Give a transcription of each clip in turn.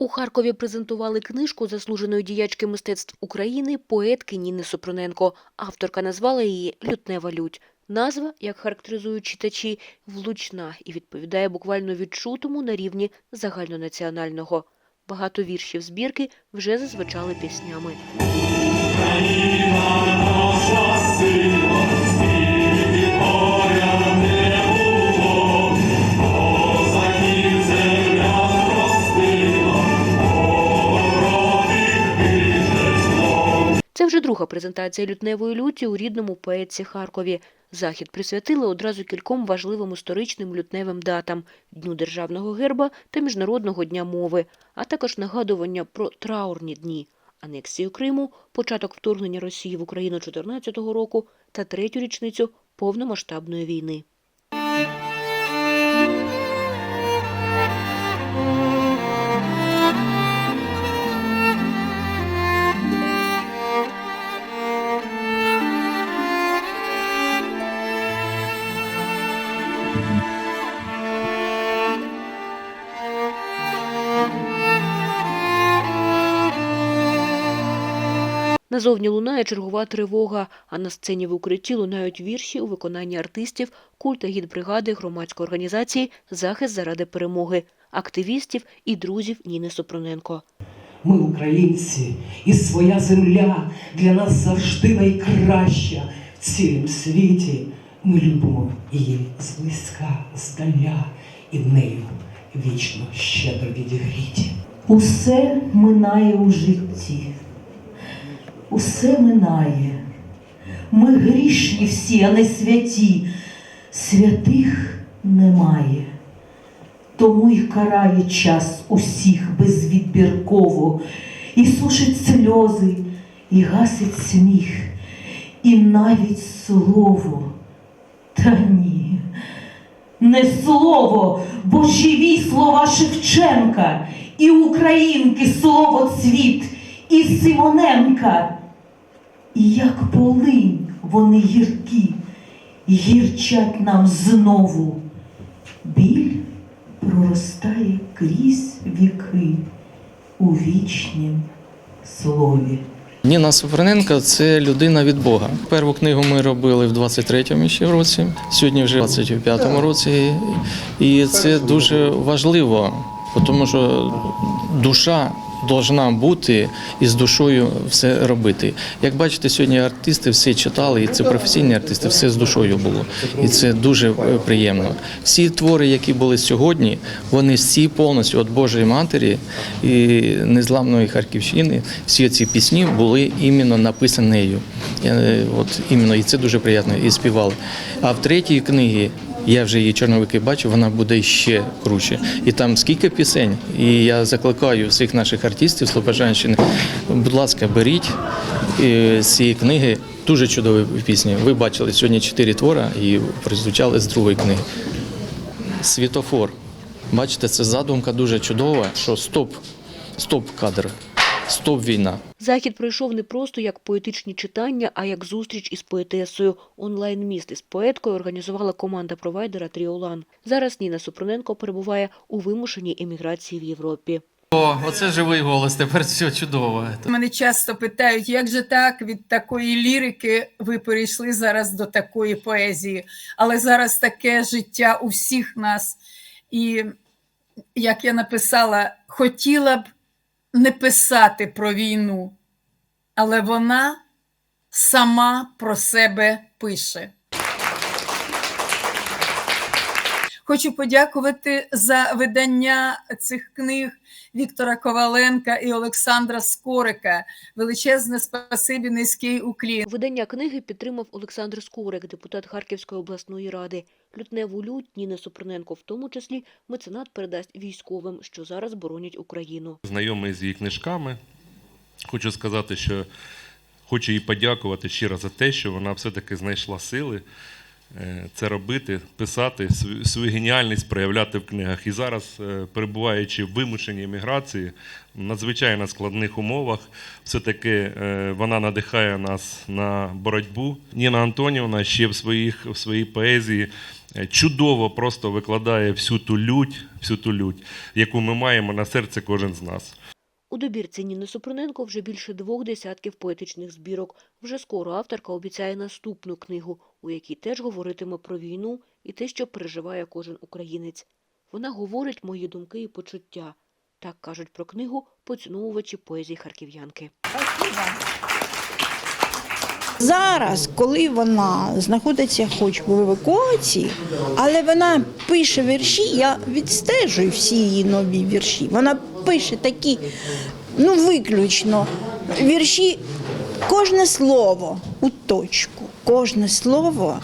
У Харкові презентували книжку заслуженої діячки мистецтв України поетки Ніни Супруненко. Авторка назвала її «Лютнева лють». Назва, як характеризують читачі, влучна і відповідає буквально відчутому на рівні загальнонаціонального. Багато віршів збірки вже зазвучали піснями. Друга презентація лютневої люті у рідному поетці Харкові. Захід присвятили одразу кільком важливим історичним лютневим датам – Дню Державного герба та Міжнародного дня мови, а також нагадування про траурні дні – анексію Криму, початок вторгнення Росії в Україну 2014 року та третю річницю повномасштабної війни. Назовні лунає чергова тривога, а на сцені в укритті лунають вірші у виконанні артистів культ та гідбригади громадської організації «Захист заради перемоги», активістів і друзів Ніни Супруненко. Ми українці, і своя земля для нас завжди найкраща в цілім світі. Ми любимо її зблизька, здаля, і нею вічно щедро відігріті. Усе минає у житті, усе минає. Ми грішні всі, а не святі. Святих немає. Тому й карає час усіх безвідбірково, і сушить сльози, і гасить сміх, і навіть слово. Та ні, не слово, бо живі слова Шевченка, і українки слово цвіт, і Симоненка. І як полинь вони гіркі, гірчать нам знову. Біль проростає крізь віки у вічнім слові. Ніна Супруненко – це людина від Бога. Перву книгу ми робили в 23-му ще році, сьогодні вже в 25-му році. І це дуже важливо, тому що душа повинна бути і з душою все робити. Як бачите, сьогодні артисти всі читали, і це професійні артисти, все з душою було. І це дуже е, приємно. Всі твори, які були сьогодні, вони всі повністю від Божої Матері і незламної Харківщини. Всі ці пісні були іменно написані нею. Е, От іменно, і це дуже приємно. І співали. А в третій книгі. Я вже її чорновики бачу, вона буде ще круче. І там скільки пісень. І я закликаю всіх наших артистів Слобожанщини, будь ласка, беріть е, з цієї книги дуже чудові пісні. Ви бачили сьогодні чотири твора і прозвучали з другої книги. Світофор. Бачите, це задумка дуже чудова, що стоп, стоп кадр, стоп війна. Захід пройшов не просто як поетичні читання, а як зустріч із поетесою. Онлайн-міст із поеткою організувала команда провайдера Тріолан. Зараз Ніна Супруненко перебуває у вимушеній еміграції в Європі. О, оце живий голос, тепер все чудово. Мене часто питають, як же так від такої лірики ви перейшли зараз до такої поезії. Але зараз таке життя у всіх нас. І як я написала, хотіла б не писати про війну, але вона сама про себе пише. Хочу подякувати за видання цих книг Віктора Коваленка і Олександра Скорика. Величезне спасибі, низький уклін. Видання книги підтримав Олександр Скорик, депутат Харківської обласної ради. Лютневу лють Ніни Супруненко в тому числі меценат передасть військовим, що зараз боронять Україну. знайомий з її книжками. Хочу сказати, що хочу їй подякувати щиро за те, що вона все-таки знайшла сили це робити, писати, свою- геніальність проявляти в книгах. І зараз, е, перебуваючи в вимушеній еміграції, в надзвичайно складних умовах, все-таки е, вона надихає нас на боротьбу. Ніна Антонівна ще в, своїх, в своїй поезії е, чудово просто викладає всю ту лють, всю ту лють, яку ми маємо на серці кожен з нас. У добірці Ніни Супруненко вже більше двох десятків поетичних збірок. Вже скоро авторка обіцяє наступну книгу, у якій теж говоритиме про війну і те, що переживає кожен українець. Вона говорить мої думки і почуття. Так кажуть про книгу поціновувачі поезії харків'янки. Зараз, коли вона знаходиться хоч в евакуації, але вона пише вірші, я відстежую всі її нові вірші. Вона пише такі, ну виключно, вірші, кожне слово у точку, кожне слово.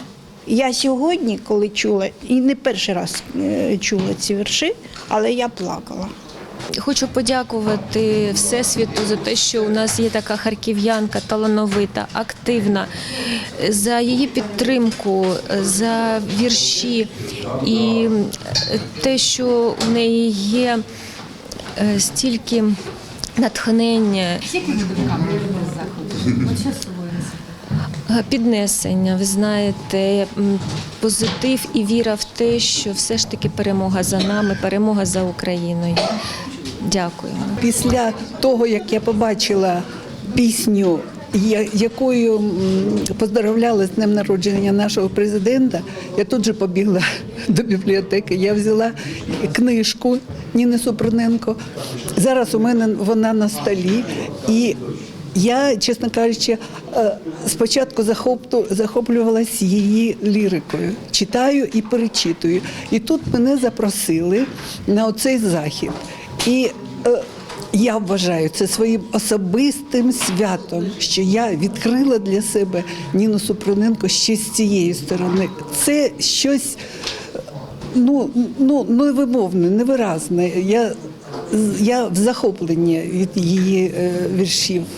Я сьогодні, коли чула, і не перший раз е, чула ці вірші, але я плакала. Хочу подякувати Всесвіту за те, що у нас є така харків'янка талановита, активна, за її підтримку, за вірші і те, що у неї є е, стільки натхнення. Е, Піднесення, ви знаєте, позитив і віра в те, що все ж таки перемога за нами, перемога за Україною. Дякую. Після того, як я побачила пісню, якою поздоровляли з днем народження нашого президента, я тут же побігла до бібліотеки. Я взяла книжку Ніни Супруненко. Зараз у мене вона на столі. І я, чесно кажучи, е, спочатку захоплю- захоплювалась її лірикою. Читаю і перечитую. І тут мене запросили на оцей захід. І е, я вважаю це своїм особистим святом, що я відкрила для себе Ніну Супруненко ще з цієї сторони. Це щось ну, ну, невимовне, невиразне. Я, я в захопленні від її е, віршів.